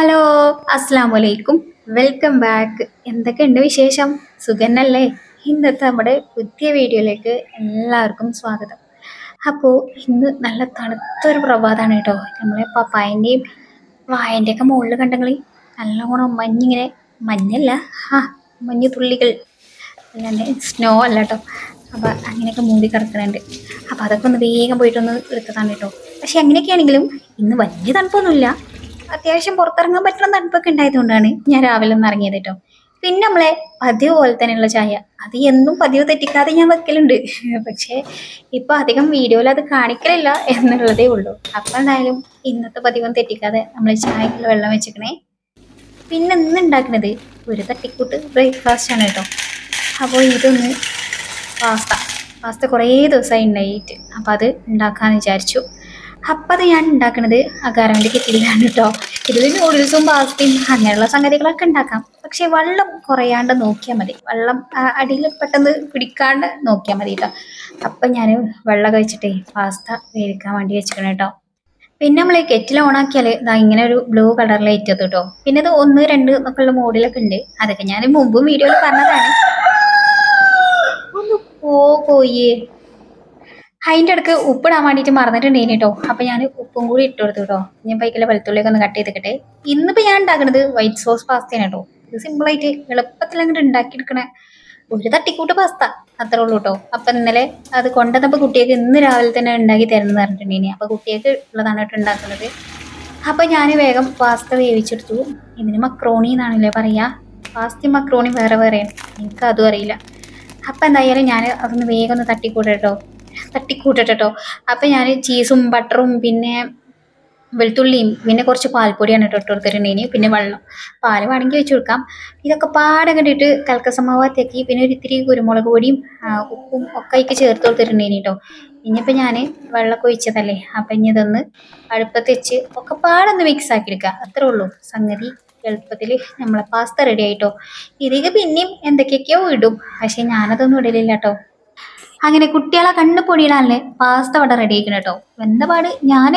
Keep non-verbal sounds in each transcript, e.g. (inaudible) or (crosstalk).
Hello അസ്സാം വലൈക്കും welcome back. എന്തൊക്കെയുണ്ട് വിശേഷം? സുഖന്നല്ലേ? ഇന്നത്തെ നമ്മുടെ പുതിയ വീഡിയോയിലേക്ക് എല്ലാവർക്കും സ്വാഗതം. അപ്പോൾ ഇന്ന് നല്ല തണുത്തൊരു പ്രഭാതമാണ് കേട്ടോ. നമ്മളെ പപ്പായന്റെയും വായന്റെയൊക്കെ മുകളിൽ കണ്ടെങ്കിൽ നല്ലോണം മഞ്ഞിങ്ങനെ മഞ്ഞല്ല ആ മഞ്ഞ് തുള്ളികൾ. അല്ലാണ്ട് സ്നോ അല്ല കേട്ടോ. അപ്പോൾ അങ്ങനെയൊക്കെ മൂടി കിടക്കുന്നുണ്ട് അപ്പോൾ അതൊക്കെ ഒന്ന് വേഗം പോയിട്ടൊന്ന് എടുത്തതാണ് കേട്ടോ. പക്ഷെ അങ്ങനെയൊക്കെയാണെങ്കിലും ഇന്ന് വലിയ തണുപ്പൊന്നുമില്ല. അത്യാവശ്യം പുറത്തിറങ്ങാൻ പറ്റുന്ന തണുപ്പൊക്കെ ഉണ്ടായതുകൊണ്ടാണ് ഞാൻ രാവിലെ ഒന്ന് ഇറങ്ങിയത് കേട്ടോ. പിന്നെ നമ്മളെ പതിവ് പോലെ തന്നെയുള്ള ചായ. അത് എന്നും പതിവ് തെറ്റിക്കാതെ ഞാൻ വെക്കലുണ്ട്. (laughs) പക്ഷേ ഇപ്പൊ അധികം വീഡിയോയിൽ അത് കാണിക്കലില്ല എന്നുള്ളതേ ഉള്ളൂ. അപ്പൊ എന്തായാലും ഇന്നത്തെ പതിവും തെറ്റിക്കാതെ നമ്മൾ ചായക്കുള്ള വെള്ളം വെച്ചിക്കണേ പിന്നെ ഇന്ന് ഉണ്ടാക്കുന്നത് ഒരു തട്ടിക്കൂട്ട് ബ്രേക്ക്ഫാസ്റ്റ് ആണ് കേട്ടോ. അപ്പോൾ ഇതൊന്ന് പാസ്ത പാസ്ത കുറേ ദിവസമായി ഉണ്ടായിട്ട്. അപ്പോൾ അത് ഉണ്ടാക്കാമെന്ന് വിചാരിച്ചു. അപ്പം അത് ഞാൻ ഉണ്ടാക്കുന്നത് അകാരന്റെ കിറ്റിലാണ് കേട്ടോ ഇതിൽ നൂഡിൽസും പാസ്തയും അങ്ങനെയുള്ള സംഗതികളൊക്കെ ഉണ്ടാക്കാം. പക്ഷേ വെള്ളം കുറയാണ്ട് നോക്കിയാൽ മതി. വെള്ളം അടിയിൽ പെട്ടെന്ന് പിടിക്കാണ്ട് നോക്കിയാൽ മതി കേട്ടോ അപ്പം ഞാൻ വെള്ളം കഴിച്ചിട്ടേ പാസ്ത വേവിക്കാൻ വേണ്ടി വെച്ചിരിക്കണം കേട്ടോ പിന്നെ നമ്മൾ കെറ്റിൽ കെറ്റിൽ ഓണാക്കിയാൽ ഇതാ ഇങ്ങനെ ഒരു ബ്ലൂ കളറിൽ ഏറ്റത് കേട്ടോ പിന്നെ ഇത് ഒന്ന് രണ്ട് എന്നൊക്കെയുള്ള മോഡിലൊക്കെ ഉണ്ട്. അതൊക്കെ ഞാൻ മുമ്പും വീഡിയോയിൽ പറഞ്ഞതാണ്. ഒന്ന് പോ അതിന്റെ ഇടയ്ക്ക് ഉപ്പിടാൻ വേണ്ടിയിട്ട് മറന്നിട്ടുണ്ടേനി കേട്ടോ അപ്പം ഞാൻ ഉപ്പും കൂടി ഇട്ട് കൊടുത്തു കേട്ടോ ഞാൻ പൈക്കലെ വെളുത്തുള്ളിയൊക്കെ ഒന്ന് കട്ട് ചെയ്തിട്ടെ ഇന്നിപ്പോൾ ഞാൻ ഉണ്ടാക്കുന്നത് വൈറ്റ് സോസ് പാസ്തയാണ് കേട്ടോ ഇത് സിമ്പിളായിട്ട് എളുപ്പത്തിൽ അങ്ങോട്ട് ഉണ്ടാക്കിയെടുക്കണ ഒരു തട്ടിക്കൂട്ട് പാസ്ത അത്രേ ഉള്ളൂ കേട്ടോ അപ്പം ഇന്നലെ അത് കൊണ്ടുവന്നപ്പോൾ കുട്ടികൾക്ക് ഇന്ന് രാവിലെ തന്നെ ഉണ്ടാക്കി തരുന്നത് പറഞ്ഞിട്ടുണ്ടേനി അപ്പോൾ കുട്ടികൾക്ക് ഉള്ളതാണ് കേട്ടോ ഉണ്ടാക്കുന്നത് അപ്പം ഞാൻ വേഗം പാസ്ത വേവിച്ചെടുത്തു. ഇതിന് മക്രോണി എന്നാണല്ലേ പറയുക പാസ്തയും മക്രോണി വേറെ വേറെയാണ്. എനിക്കതും അറിയില്ല. അപ്പം എന്തായാലും ഞാൻ അതൊന്ന് വേഗം ഒന്ന് തട്ടിക്കൂട്ടെ കേട്ടോ തട്ടിക്കൂട്ടട്ടെ കേട്ടോ അപ്പം ഞാൻ ചീസും ബട്ടറും പിന്നെ വെളുത്തുള്ളിയും പിന്നെ കുറച്ച് പാൽപ്പൊടിയാണ് ഇട്ട് ഇട്ട് കൊടുത്തിട്ടുണ്ടെങ്കിൽ പിന്നെ വെള്ളം. പാൽ വേണമെങ്കിൽ വെച്ച് കൊടുക്കാം. ഇതൊക്കെ പാടെ കണ്ടിട്ട് കൽക്കസമാവാത്തേക്ക് പിന്നെ ഒരു ഇത്തിരി കുരുമുളക് പൊടിയും ഉപ്പും ഒക്കെ അതിക്ക് ചേർത്ത് കൊടുത്തിട്ടുണ്ടെങ്കിൽ കേട്ടോ ഇനിയിപ്പോൾ ഞാൻ വെള്ളമൊക്കെ ഒഴിച്ചതല്ലേ? അപ്പം ഇനി ഇതൊന്ന് അടുപ്പത്ത് വെച്ച് ഒക്കെ പാടൊന്ന് മിക്സ് ആക്കി എടുക്കുക അത്രേ ഉള്ളൂ. സംഗതി എളുപ്പത്തിൽ നമ്മളെ പാസ്ത റെഡി ആയിട്ടോ ഇതിൽ പിന്നെയും എന്തൊക്കെയൊക്കെയോ ഇടും. പക്ഷേ ഞാനതൊന്നും ഇടലില്ല കേട്ടോ അങ്ങനെ കുട്ടികളെ കണ്ണ് പൊടിയിടാനല്ലേ പാസ്ത അവിടെ റെഡി ആക്കണം കേട്ടോ എന്താ പാട്?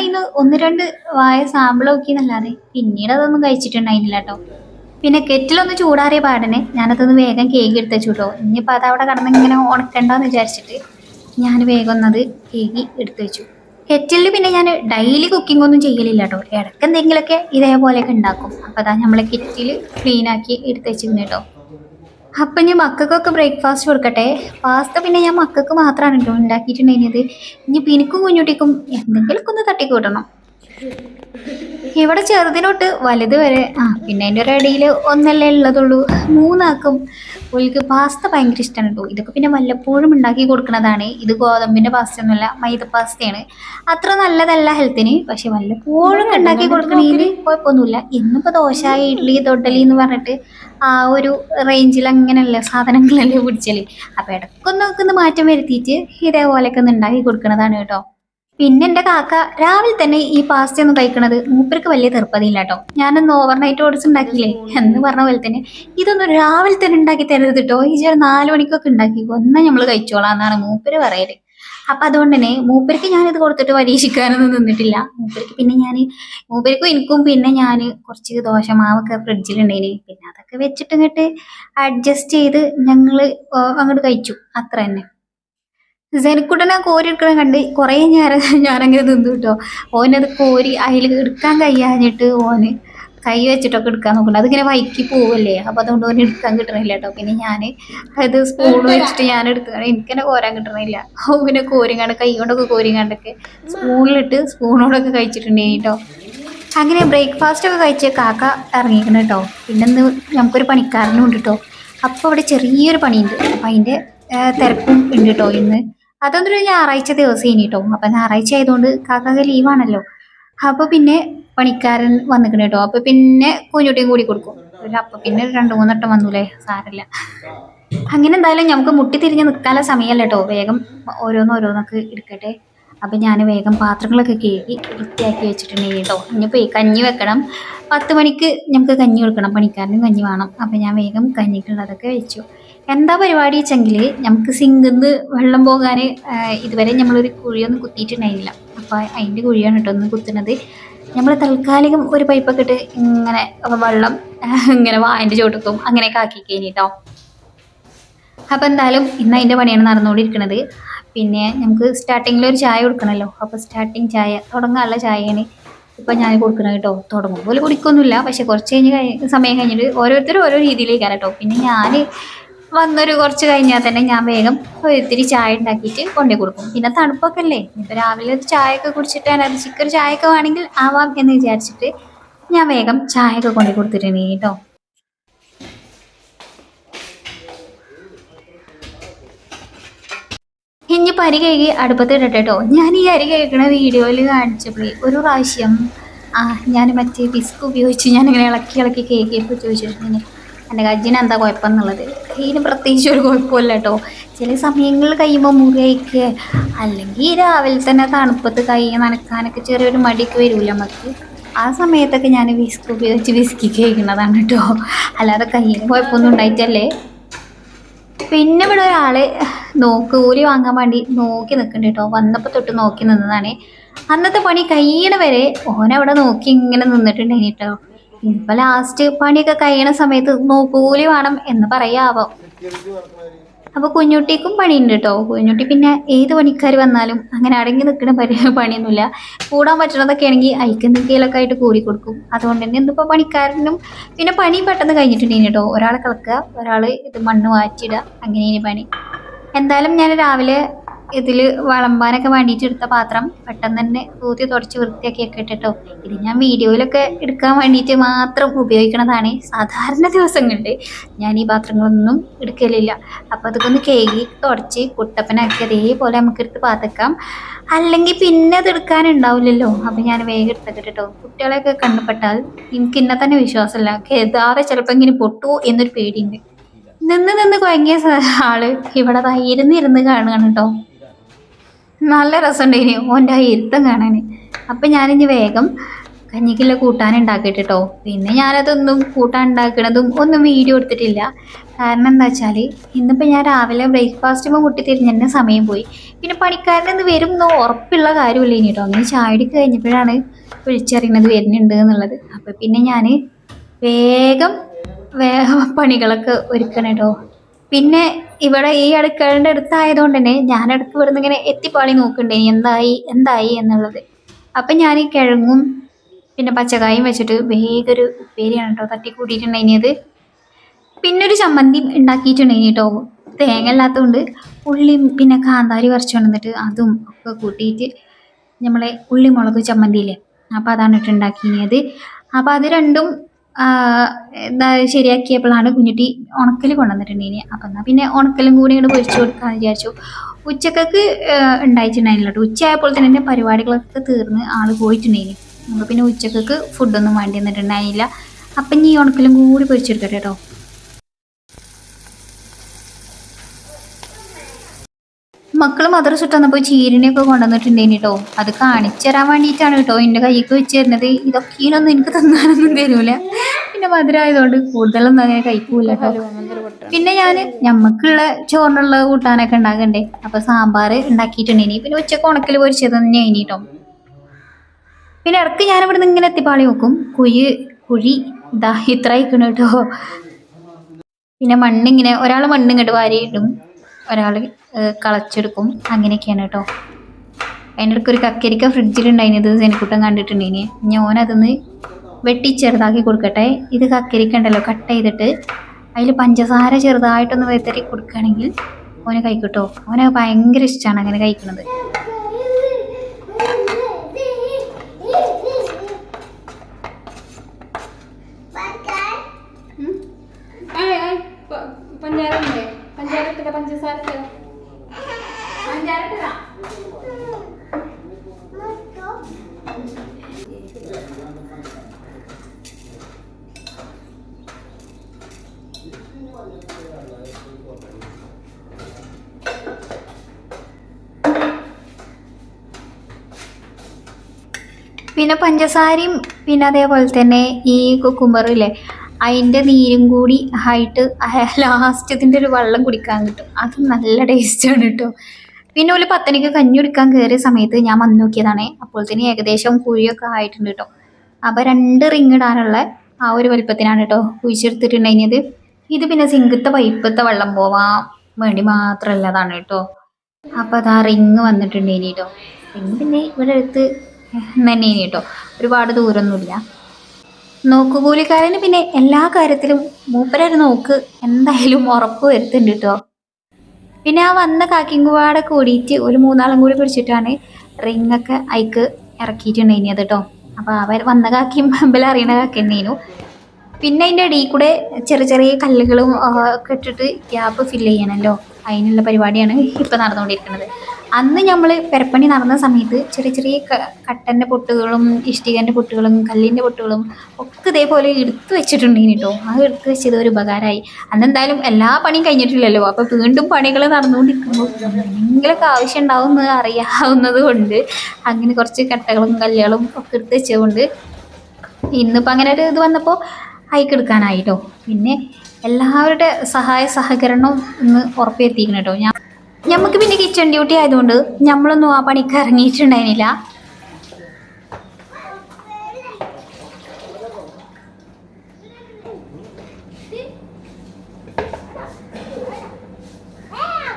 ഇന്ന് ഒന്ന് രണ്ട് വായ സാമ്പിൾ നോക്കിയെന്നല്ലാതെ പിന്നീട് അതൊന്നും കഴിച്ചിട്ടുണ്ടായിരുന്നില്ല കേട്ടോ പിന്നെ കെറ്റിലൊന്ന് ചൂടാറിയ പാടനെ ഞാനതൊന്ന് വേഗം കേക്ക് എടുത്തു കേട്ടോ ഇനിയിപ്പോൾ അത് അവിടെ കടന്ന് ഇങ്ങനെ ഉണക്കണ്ടോന്ന് വിചാരിച്ചിട്ട് ഞാൻ വേഗം ഒന്നത് കേക്ക് എടുത്തു വെച്ചു. കെറ്റിലിൽ പിന്നെ ഞാൻ ഡെയിലി കുക്കിംഗ് ഒന്നും ചെയ്യലില്ല കേട്ടോ ഇടയ്ക്ക് എന്തെങ്കിലുമൊക്കെ ഇതേപോലെയൊക്കെ ഉണ്ടാക്കും. അപ്പോൾ അതാ നമ്മളെ കെറ്റിൽ ക്ലീനാക്കി എടുത്ത് വെച്ചിരുന്നു കേട്ടോ അപ്പം ഞാൻ മക്കൾക്കൊക്കെ ബ്രേക്ക്ഫാസ്റ്റ് കൊടുക്കട്ടെ? പാസ്ത പിന്നെ ഞാൻ മക്കൾക്ക് മാത്രമാണ് കേട്ടോ ഉണ്ടാക്കിയിട്ടുണ്ടായിരുന്നത്. ഇനി പിനിക്കും കുഞ്ഞുട്ടിക്കും എന്തെങ്കിലുമൊക്കെ ഒന്ന് തട്ടിക്കൂട്ടണം. ഇവിടെ ചെറുതിനോട്ട് വലുത് വരെ ആ പിന്നെ അതിന്റെ ഒരു ഇടയിൽ ഒന്നല്ലേ ഉള്ളതുള്ളൂ. മൂന്നാക്കും. ഓൾക്ക് പാസ്ത ഭയങ്കര ഇഷ്ടമാണ് കേട്ടോ ഇതൊക്കെ പിന്നെ വല്ലപ്പോഴും ഉണ്ടാക്കി കൊടുക്കുന്നതാണ് ഇത് ഗോതമ്പിന്റെ പാസ്ത ഒന്നുമല്ല മൈദ പാസ്തയാണ് അത്ര നല്ലതല്ല ഹെൽത്തിന് പക്ഷെ വല്ലപ്പോഴും ഉണ്ടാക്കി കൊടുക്കണമെങ്കിൽ കുഴപ്പമൊന്നുമില്ല. ഇന്നിപ്പോ ദോശ ഇഡ്ഡലി തൊട്ടലി എന്ന് പറഞ്ഞിട്ട് ആ ഒരു റേഞ്ചിൽ അങ്ങനെയല്ല സാധനങ്ങളല്ലേ പിടിച്ചൽ. അപ്പോൾ ഇടക്കൊന്നൊക്കെ ഒന്ന് മാറ്റം വരുത്തിയിട്ട് ഇതേപോലെയൊക്കെ ഒന്ന് ഉണ്ടാക്കി കൊടുക്കുന്നതാണ് കേട്ടോ പിന്നെ എന്റെ കാക്ക രാവിലെ തന്നെ ഈ പാസ്ത ഒന്ന് കഴിക്കണത് മൂപ്പർക്ക് വലിയ തെറുപ്പതിയില്ല കേട്ടോ ഞാനൊന്ന് ഓവർനൈറ്റ് ഓട്സ് ഉണ്ടാക്കിയില്ലേ? എന്ന് പറഞ്ഞ പോലെ തന്നെ ഇതൊന്നും രാവിലെ തന്നെ ഉണ്ടാക്കി തരരുത് കേട്ടോ ഈ ചെറു നാല് മണിക്കൊക്കെ ഉണ്ടാക്കി. ഒന്നും നമ്മൾ കഴിച്ചോളാം എന്നാണ് മൂപ്പര് പറയൽ. അപ്പൊ അതുകൊണ്ട് തന്നെ മൂപ്പർക്ക് ഞാനിത് കൊടുത്തിട്ട് പരീക്ഷിക്കാനൊന്നും നിന്നിട്ടില്ല. മൂപ്പർക്ക് പിന്നെ ഞാൻ മൂപ്പർക്കും എനിക്കും പിന്നെ ഞാൻ കുറച്ച് ദോശ ദോശമാവൊക്കെ ഫ്രിഡ്ജിലുണ്ടേന് പിന്നെ അതൊക്കെ വെച്ചിട്ട് ഇങ്ങോട്ട് അഡ്ജസ്റ്റ് ചെയ്ത് ഞങ്ങൾ അങ്ങോട്ട് കഴിച്ചു. അത്ര തന്നെ ജനക്കുട്ടനെ കോരി എടുക്കണം കണ്ട് കുറേ നേരം (laughs) ഞാനങ്ങനെ തിന്നു കേട്ടോ. ഓനത് കോരി അതിൽ എടുക്കാൻ കഴിയാഞ്ഞിട്ട് ഓന് കൈ വെച്ചിട്ടൊക്കെ എടുക്കാൻ നോക്കണം അതിങ്ങനെ വൈക്കി പോവല്ലേ? അപ്പം അതുകൊണ്ട് ഓന് എടുക്കാൻ കിട്ടണില്ല കേട്ടോ. പിന്നെ ഞാൻ അത് സ്പൂൺ വെച്ചിട്ട് ഞാൻ എടുത്തു എനിക്കെന്നെ കോരാൻ കിട്ടണില്ല. ഓ പിന്നെ കോരിങ്ങാണ്ട് കൈ കൊണ്ടൊക്കെ കോരിങ്ങാണ്ടൊക്കെ സ്പൂണിലിട്ട് സ്പൂണോടൊക്കെ കഴിച്ചിട്ടുണ്ടേ കേട്ടോ. അങ്ങനെ ബ്രേക്ക്ഫാസ്റ്റ് ഒക്കെ കഴിച്ച് കാക്ക ഇറങ്ങിക്കണം കേട്ടോ. പിന്നെ ഇന്ന് നമുക്കൊരു പണിക്കാരനും ഉണ്ട് കേട്ടോ. അപ്പോൾ അവിടെ ചെറിയൊരു പണിയുണ്ട്. അപ്പം അതിന്റെ തിരക്കും ഉണ്ട് കേട്ടോ ഇന്ന്. അതൊന്നൊരു ഞായറാഴ്ച ദിവസം ഇനി കേട്ടോ അപ്പം ഞായറാഴ്ച ആയതുകൊണ്ട് കാക്കാക്ക് ലീവാണല്ലോ അപ്പോൾ പിന്നെ പണിക്കാരൻ വന്നിക്കണ കേട്ടോ. അപ്പോൾ പിന്നെ കുഞ്ഞുട്ടിയും കൂടി കൊടുക്കും. അപ്പം പിന്നെ രണ്ട് മൂന്നെട്ടം വന്നൂലേ? സാരല്ല. അങ്ങനെ എന്തായാലും നമുക്ക് മുട്ടി തിരിഞ്ഞ് നിൽക്കാനുള്ള സമയമല്ല കേട്ടോ. വേഗം ഓരോന്നോരോന്നൊക്കെ എടുക്കട്ടെ. അപ്പം ഞാൻ വേഗം പാത്രങ്ങളൊക്കെ കഴുകി വൃത്തിയാക്കി വെച്ചിട്ടുണ്ടെങ്കിൽ കേട്ടോ. ഈ കഞ്ഞി വെക്കണം. പത്ത് മണിക്ക് നമുക്ക് കഞ്ഞി കൊടുക്കണം. പണിക്കാരനും കഞ്ഞി വേണം. അപ്പം ഞാൻ വേഗം കഞ്ഞിക്കുള്ളതൊക്കെ വെച്ചു. എന്താ പരിപാടി വെച്ചെങ്കിൽ നമുക്ക് സിങ്കിന്ന് വെള്ളം പോകാൻ ഇതുവരെ നമ്മളൊരു കുഴിയൊന്നും കുത്തിയിട്ടുണ്ടായിരുന്നില്ല. അപ്പോൾ അതിന്റെ കുഴിയാണ് കേട്ടോ ഒന്ന് കുത്തുന്നത്. നമ്മൾ തൽക്കാലികം ഒരു പൈപ്പൊക്കെ ഇട്ട് ഇങ്ങനെ വെള്ളം ഇങ്ങനെ വായന്റെ ചോട്ടക്കും അങ്ങനെയൊക്കെ ആക്കി കഴിഞ്ഞിട്ടോ അപ്പോൾ എന്തായാലും ഇന്ന് അതിന്റെ പണിയാണ് നടന്നുകൊണ്ടിരിക്കുന്നത് പിന്നെ നമുക്ക് സ്റ്റാർട്ടിങ്ങിൽ ഒരു ചായ കൊടുക്കണമല്ലോ അപ്പോൾ സ്റ്റാർട്ടിങ് ചായ തുടങ്ങാനുള്ള ചായയാണ് ഇപ്പൊ ഞാൻ കൊടുക്കണ കേട്ടോ. തുടങ്ങും പോലെ കുടിക്കൊന്നുമില്ല. പക്ഷെ കുറച്ച് കഴിഞ്ഞ് കഴി സമയം കഴിഞ്ഞിട്ട് ഓരോരുത്തരും ഓരോ രീതിയിലേക്കാണ് കേട്ടോ. പിന്നെ ഞാൻ വന്നൊരു കുറച്ച് കഴിഞ്ഞാൽ തന്നെ ഞാൻ വേഗം ഒരിത്തിരി ചായ ഉണ്ടാക്കിയിട്ട് കൊണ്ടു കൊടുക്കും. പിന്നെ തണുപ്പൊക്കെ അല്ലേ? ഇപ്പോൾ രാവിലെ ഒരു ചായയൊക്കെ കുടിച്ചിട്ട് എനർജിക്ക് ഒരു ചായയൊക്കെ വേണമെങ്കിൽ ആവാം എന്ന് വിചാരിച്ചിട്ട് ഞാൻ വേഗം ചായയൊക്കെ കൊണ്ടു കൊടുത്തിട്ടുണ്ട് കേട്ടോ. ഇനി പരി കഴുകി അടുപ്പത്ത് ഇടട്ടെ ഞാൻ ഈ അരി കഴിക്കണ വീഡിയോയിൽ കാണിച്ചപ്പോൾ ഒരു പ്രാവശ്യം ആ ഞാൻ മറ്റേ ബിസ്ക് ഉപയോഗിച്ച് ഞാനിങ്ങനെ ഇളക്കി ഇളക്കി കേക്കിയപ്പോൾ ചോദിച്ചിട്ടുണ്ടെങ്കിൽ എന്റെ കജ്ജിന് എന്താ കുഴപ്പം എന്നുള്ളത് കയ്യിന് പ്രത്യേകിച്ച് ഒരു കുഴപ്പമില്ല കേട്ടോ. ചില സമയങ്ങളിൽ കഴിയുമ്പോൾ മുറിയൊക്കെ അല്ലെങ്കിൽ രാവിലെ തന്നെ തണുപ്പത്ത് കൈ നനക്കാനൊക്കെ ചെറിയൊരു മടിയൊക്കെ വരില്ല നമുക്ക് ആ സമയത്തൊക്കെ ഞാൻ വിസ്ക് ഉപയോഗിച്ച് വിസ്കി കഴിക്കുന്നതാണ് കേട്ടോ. അല്ലാതെ കയ്യിൽ കുഴപ്പമൊന്നും ഉണ്ടായിട്ടല്ലേ? പിന്നെ ഇവിടെ ഒരാൾ നോക്ക് ഊരി വാങ്ങാൻ വേണ്ടി നോക്കി നിൽക്കുന്നുണ്ട് കേട്ടോ. വന്നപ്പോൾ തൊട്ട് നോക്കി നിന്നതാണ്. അന്നത്തെ പണി കഴിയണ വരെ ഓനവിടെ നോക്കി ഇങ്ങനെ നിന്നിട്ടുണ്ടായിന് കേട്ടോ. ഇപ്പൊ ലാസ്റ്റ് പണിയൊക്കെ കഴിയണ സമയത്ത് നോക്കൂലി വേണം എന്ന് പറയാവോ? അപ്പൊ കുഞ്ഞുട്ടിക്കും പണിയുണ്ട് കേട്ടോ കുഞ്ഞുട്ടി പിന്നെ ഏത് പണിക്കാർ വന്നാലും അങ്ങനെ അടങ്ങി നിൽക്കുന്ന പരി പണിയൊന്നുമില്ല. കൂടാൻ പറ്റണതൊക്കെ ആണെങ്കിൽ അയക്കുന്നെങ്കിലൊക്കെ ആയിട്ട് കൂടി കൊടുക്കും. അതുകൊണ്ട് തന്നെ ഇന്നിപ്പോൾ പണിക്കാരനും പിന്നെ പണി പെട്ടെന്ന് കഴിഞ്ഞിട്ടുണ്ടെങ്കിൽ കേട്ടോ ഒരാൾ കിളക്കുക ഒരാൾ ഇത് മണ്ണ് മാറ്റിയിടുക അങ്ങനെയാണ് പണി. എന്തായാലും ഞാൻ രാവിലെ ഇതിൽ വിളമ്പാനൊക്കെ വേണ്ടിയിട്ട് എടുത്ത പാത്രം പെട്ടെന്ന് തന്നെ തൂത്തി തുടച്ച് വൃത്തിയാക്കിയൊക്കെ ഇട്ടിട്ടോ. ഇത് ഞാൻ വീഡിയോയിലൊക്കെ എടുക്കാൻ വേണ്ടിയിട്ട് മാത്രം ഉപയോഗിക്കണതാണ്. സാധാരണ ദിവസങ്ങളിൽ ഞാൻ ഈ പാത്രങ്ങളൊന്നും എടുക്കലില്ല. അപ്പോൾ അതൊക്കെ ഒന്ന് കേകി തുടച്ച് കുട്ടപ്പനാക്കി അതേപോലെ നമുക്ക് എടുത്ത് പാത്തക്കാം അല്ലെങ്കിൽ പിന്നെ അത് എടുക്കാനുണ്ടാവില്ലല്ലോ. അപ്പം ഞാൻ വേഗം എടുത്തിട്ട് കേട്ടോ കുട്ടികളെയൊക്കെ കണ്ടുപെട്ടാൽ എനിക്ക് ഇന്നെ തന്നെ വിശ്വാസമില്ല കേതാറെ ചിലപ്പോൾ ഇങ്ങനെ പൊട്ടുമോ എന്നൊരു പേടിയുണ്ട്. നിന്ന് നിന്ന് കുഴങ്ങിയ ആൾ ഇവിടെ ദാ ഇരുന്ന് ഇരുന്ന് കാണുകയാണ് കേട്ടോ. നല്ല രസമുണ്ടായിന് ഓന്റെ ആ ഇരുത്തം കാണാൻ അപ്പം ഞാനിനി വേഗം കഞ്ഞിക്കുള്ള കൂട്ടാൻ ഉണ്ടാക്കിയിട്ട് പിന്നെ ഞാനതൊന്നും കൂട്ടാൻ ഉണ്ടാക്കണതും ഒന്നും വീഡിയോ എടുത്തിട്ടില്ല. കാരണം എന്താ വെച്ചാൽ ഇന്നിപ്പോൾ ഞാൻ രാവിലെ ബ്രേക്ക്ഫാസ്റ്റുമ്പോൾ മുട്ടി തിരിഞ്ഞ് തന്നെ സമയം പോയി. പിന്നെ പണിക്കാരനൊന്ന് വരും എന്ന് ഉറപ്പുള്ള കാര്യമില്ല ഇനി കേട്ടോ അങ്ങനെ ചായ അടിക്ക് കഴിഞ്ഞപ്പോഴാണ് വിളിച്ചറിയണത് വരുന്നുണ്ട് എന്നുള്ളത്. അപ്പം പിന്നെ ഞാൻ വേഗം വേഗം പണികളൊക്കെ ഒരുക്കണം കേട്ടോ പിന്നെ ഇവിടെ ഈ അടുക്കളയുടെ അടുത്തായതുകൊണ്ട് തന്നെ ഞാൻ അടുത്ത് ഇവിടുന്ന് ഇങ്ങനെ എത്തിപ്പാളി നോക്കണ്ടേ എന്തായി എന്തായി എന്നുള്ളത്. അപ്പം ഞാൻ ഈ കിഴങ്ങും പിന്നെ പച്ചക്കായും വെച്ചിട്ട് വേഗം ഒരു ഉപ്പേരിയാണ് കേട്ടോ തട്ടി കൂട്ടിയിട്ടുണ്ടായിനിയത് പിന്നെ ഒരു ചമ്മന്തി ഉണ്ടാക്കിയിട്ടുണ്ടായിനി കേട്ടോ തേങ്ങ ഇല്ലാത്തതുകൊണ്ട് ഉള്ളിയും പിന്നെ കാന്താരി കുറച്ച് കൊണ്ടുവന്നിട്ട് അതും ഒക്കെ കൂട്ടിയിട്ട് നമ്മളെ ഉള്ളി മുളക് ചമ്മന്തിയില്ലേ അപ്പോൾ അതാണ് ഇട്ട് ഉണ്ടാക്കിയത്. അപ്പോൾ അത് രണ്ടും എന്താ ശരിയാക്കിയപ്പോഴാണ് കുഞ്ഞുട്ടി ഉണക്കൽ കൊണ്ടുവന്നിട്ടുണ്ടേനി അപ്പം എന്നാൽ പിന്നെ ഉണക്കലും കൂടി ഇങ്ങോട്ട് പൊരിച്ചു കൊടുക്കാമെന്ന് വിചാരിച്ചു. ഉച്ചക്കൊക്കെ ഉണ്ടായിട്ടുണ്ടായിരുന്നില്ല കേട്ടോ. ഉച്ചയായപ്പോൾ തന്നെ എന്റെ പരിപാടികളൊക്കെ തീർന്ന് ആൾ പോയിട്ടുണ്ടായിനി അപ്പോൾ പിന്നെ ഉച്ചക്കൊക്കെ ഫുഡൊന്നും വേണ്ടി വന്നിട്ടുണ്ടായില്ല അപ്പം ഇനി ഉണക്കലും കൂടി പൊരിച്ചെടുക്കട്ടെ കേട്ടോ. മക്കൾ മദ്രസ ഇട്ട് വന്നപ്പോൾ ചീരനെയൊക്കെ കൊണ്ടുവന്നിട്ടുണ്ടേനി കേട്ടോ അത് കാണിച്ചു തരാൻ വേണ്ടിയിട്ടാണ് കേട്ടോ എന്റെ കൈക്ക് വെച്ച് തരുന്നത് ഇതൊക്കെയൊന്നും എനിക്ക് തന്നാനൊന്നും തരൂല. പിന്നെ മധുരമായതുകൊണ്ട് കൂടുതലൊന്നും അങ്ങനെ കഴിക്കൂല കേട്ടോ പിന്നെ ഞാൻ ഞമ്മക്കുള്ള ചോറിനുള്ള കൂട്ടാനൊക്കെ ഉണ്ടാക്കണ്ടേ. അപ്പൊ സാമ്പാർ ഉണ്ടാക്കിയിട്ടുണ്ടേനി. പിന്നെ ഉച്ചയ്ക്ക് ഉണക്കൽ പൊരിച്ചത് തന്നെയായിനി കേട്ടോ പിന്നെ ഇടയ്ക്ക് ഞാൻ ഇവിടെ നിന്ന് ഇങ്ങനെ എത്തിപ്പാളി നോക്കും കുഴി കുഴി ഇതാ ഇത്ര അയക്കണം കേട്ടോ പിന്നെ മണ്ണിങ്ങനെ ഒരാൾ മണ്ണ് ഇങ്ങോട്ട് വാരിയിടും. ഒരാൾ കളച്ചെടുക്കും. അങ്ങനെയൊക്കെയാണ് കേട്ടോ അതിന്റെ ഇടയ്ക്ക് ഒരു കക്കരിക്ക ഫ്രിഡ്ജിലുണ്ടായിരുന്നത് സെനിക്കുട്ടൻ കണ്ടിട്ടുണ്ടേനി. ഞാൻ അതൊന്ന് വെട്ടി ചെറുതാക്കി കൊടുക്കട്ടെ. ഇത് കക്കരിക്ക ഉണ്ടല്ലോ കട്ട് ചെയ്തിട്ട്. അതിൽ പഞ്ചസാര ചെറുതായിട്ടൊന്ന് വെത്തരി കൊടുക്കുകയാണെങ്കിൽ ഓന് കഴിക്കട്ടോ. ഓന് ഭയങ്കര ഇഷ്ടമാണ് അങ്ങനെ കഴിക്കുന്നത് പഞ്ചാര ഇല്ലേ പഞ്ചസാരക്ക്? പിന്നെ പഞ്ചസാരയും പിന്നെ അതേപോലെ തന്നെ ഈ കുക്കുംബറില്ലേ അതിന്റെ നീരും കൂടി ആയിട്ട് ലാസ്റ്റത്തിന്റെ ഒരു വെള്ളം കുടിക്കാൻ കിട്ടും. അത് നല്ല ടേസ്റ്റാണ് കേട്ടോ പിന്നെ ഒരു പത്തനിക്ക് കഞ്ഞി കുടിക്കാൻ കയറിയ സമയത്ത് ഞാൻ വന്ന് നോക്കിയതാണ്. അപ്പോൾ തന്നെ ഏകദേശം കുഴിയൊക്കെ ആയിട്ടുണ്ട് കേട്ടോ അപ്പോൾ രണ്ട് റിങ് ഇടാനുള്ള ആ ഒരു വലുപ്പത്തിനാണ് കേട്ടോ കുഴിച്ചെടുത്തിട്ടുണ്ടായിരുന്നത്. ഇത് പിന്നെ സിങ്കത്തെ പൈപ്പത്തെ വെള്ളം പോവാൻ വേണ്ടി മാത്രമുള്ളതാണ് കേട്ടോ അപ്പോൾ അതാ റിങ് വന്നിട്ടുണ്ടേനി കേട്ടോ റിങ് പിന്നെ ഇവിടെ അടുത്ത് ഇനി കേട്ടോ ഒരുപാട് ദൂരമൊന്നുമില്ല. നോക്കുകൂലിക്കാരന് പിന്നെ എല്ലാ കാര്യത്തിലും മൂപ്പരൊരു നോക്ക്. എന്തായാലും ഉറപ്പ് വരുത്തുന്നുണ്ട് കേട്ടോ പിന്നെ ആ വന്ന കാക്കിങ്കുവാടെ കൂടിയിട്ട് ഒരു മൂന്നാളും കൂടി പിടിച്ചിട്ടാണ് റിങ്ങൊക്കെ അയക്ക് ഇറക്കിയിട്ടുണ്ടായിനി അത് കേട്ടോ അപ്പോൾ അവർ വന്ന കാക്കിയും അമ്പലം അറിയണ കാക്കി തന്നെയായിരുന്നു പിന്നെ അതിന്റെ ഇടയിൽ കൂടെ ചെറിയ ചെറിയ കല്ലുകളും ഒക്കെ ഇട്ടിട്ട് ഗ്യാപ്പ് ഫില്ല് ചെയ്യണമല്ലോ അതിനുള്ള പരിപാടിയാണ് ഇപ്പം നടന്നുകൊണ്ടിരിക്കുന്നത്. അന്ന് നമ്മൾ പെരപ്പണി നടന്ന സമയത്ത് ചെറിയ ചെറിയ കട്ടന്റെ പൊട്ടുകളും ഇഷ്ടികന്റെ പൊട്ടുകളും കല്ലിന്റെ പൊട്ടുകളും ഒക്കെ ഇതേപോലെ എടുത്ത് വെച്ചിട്ടുണ്ടെങ്കിൽ കേട്ടോ അത് എടുത്ത് വെച്ചത് ഒരു ഉപകാരമായി അന്ന് എന്തായാലും എല്ലാ പണിയും കഴിഞ്ഞിട്ടില്ലല്ലോ. അപ്പോൾ വീണ്ടും പണികൾ നടന്നുകൊണ്ടിരിക്കുമ്പോൾ എന്തെങ്കിലുമൊക്കെ ആവശ്യം ഉണ്ടാവുമെന്ന് അറിയാവുന്നത് കൊണ്ട് അങ്ങനെ കുറച്ച് കട്ടകളും കല്ലുകളും ഒക്കെ എടുത്ത് വെച്ചതുകൊണ്ട് ഇന്നിപ്പോൾ അങ്ങനെ ഒരു ഇത് വന്നപ്പോൾ അയക്കെടുക്കാനായിട്ടോ പിന്നെ എല്ലാവരുടെ സഹായ സഹകരണവും ഇന്ന് ഉറപ്പുവരുത്തിയിരിക്കണം കേട്ടോ. ഞാൻ നമുക്ക് പിന്നെ കിച്ചൺ ഡ്യൂട്ടി ആയതുകൊണ്ട് നമ്മളൊന്നും ആ പണിക്ക് ഇറങ്ങിയിട്ടുണ്ടായിരുന്നില്ല.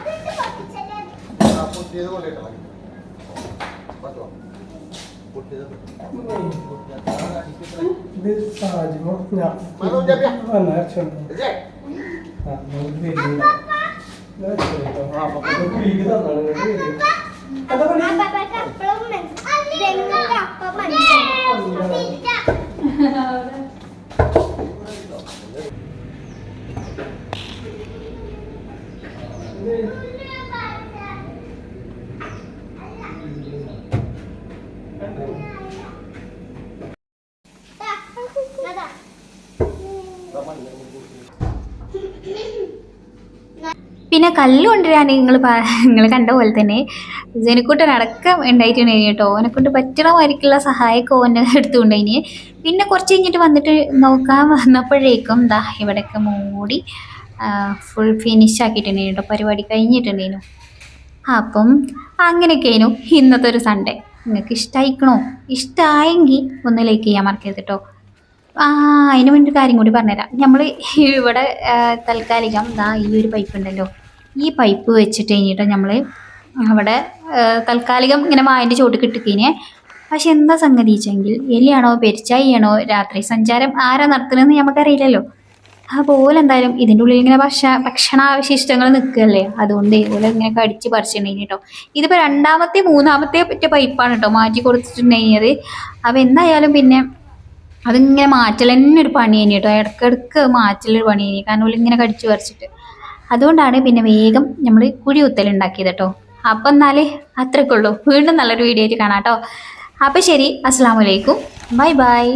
ഇത് സാജിമോ ഞാൻ നമുക്ക് വരുന്നില്ല ഞാൻ അച്ഛനോ നമുക്ക് വീട് തന്നാണ് ഇങ്ങോട്ട് വരും എന്താ പണി പിന്നെ കല്ല് നിങ്ങൾ നിങ്ങൾ കണ്ട പോലെ തന്നെ ജനക്കൂട്ടൻ അടക്കം ഉണ്ടായിട്ടുണ്ടായിരുന്നു കേട്ടോ. ഓനെ കൊണ്ട് പറ്റണ മാതിരിക്കുള്ള സഹായമൊക്കെ ഓനെ എടുത്തുകൊണ്ടതിന് പിന്നെ കുറച്ച് കഴിഞ്ഞിട്ട് വന്നിട്ട് നോക്കാൻ വന്നപ്പോഴേക്കും ദാ ഇവിടെയൊക്കെ മൂടി ഫുൾ ഫിനിഷ് ആക്കിയിട്ടുണ്ടായിരുന്നു കേട്ടോ. പരിപാടി കഴിഞ്ഞിട്ടുണ്ടായിരുന്നു അപ്പം അങ്ങനെയൊക്കെയായിരുന്നു ഇന്നത്തെ ഒരു സൺഡേ നിങ്ങൾക്ക് ഇഷ്ടമായിക്കണോ ഇഷ്ടമായെങ്കിൽ ഒന്ന് ലൈക്ക് ചെയ്യാൻ മറക്കരുത് കേട്ടോ. ആ അതിന് വേണ്ടി കാര്യം കൂടി പറഞ്ഞുതരാം. നമ്മൾ ഇവിടെ തൽക്കാലികം ദാ ഈ ഒരു പൈപ്പ് ഉണ്ടല്ലോ. ഈ പൈപ്പ് വെച്ചിട്ട് കഴിഞ്ഞിട്ട് നമ്മൾ അവിടെ തൽക്കാലികം ഇങ്ങനെ വായന്റെ ചോട്ട് കിട്ടിക്കഴിഞ്ഞേ പക്ഷെ എന്താ സംഗതി വെച്ചെങ്കിൽ എലിയാണോ പെരിച്ചായിയാണോ രാത്രി സഞ്ചാരം ആരാ നടത്തുന്നതെന്ന് നമുക്കറിയില്ലല്ലോ അതുപോലെ എന്തായാലും ഇതിന്റെ ഉള്ളിൽ ഇങ്ങനെ ഭക്ഷ ഭക്ഷണാവശിഷ്ടങ്ങൾ നിൽക്കുകയല്ലേ? അതുകൊണ്ട് ഇതുപോലെ ഇങ്ങനെ കടിച്ച് പറിച്ചിട്ടുണ്ടെങ്കിൽ കേട്ടോ ഇതിപ്പോൾ രണ്ടാമത്തെ മൂന്നാമത്തെ പറ്റ പൈപ്പാണ് കേട്ടോ മാറ്റി കൊടുത്തിട്ടുണ്ടെങ്കിൽ അപ്പോൾ എന്തായാലും പിന്നെ അതിങ്ങനെ മാറ്റൽ തന്നെ ഒരു പണി തന്നെ കേട്ടോ. ഇടയ്ക്കിടയ്ക്ക് മാറ്റലൊരു പണി തന്നെ. കാരണം ഇങ്ങനെ കടിച്ചു പറിച്ചിട്ട്. അതുകൊണ്ടാണ് പിന്നെ വേഗം നമ്മൾ കുഴി കുത്തൽ ഉണ്ടാക്കിയത് കേട്ടോ. അപ്പം എന്നാലേ അത്രയ്ക്കുള്ളൂ വീണ്ടും നല്ലൊരു വീഡിയോ ആയിട്ട് കാണാം കേട്ടോ. അപ്പം ശരി. അസ്സാം വലൈക്കും ബൈ ബൈ.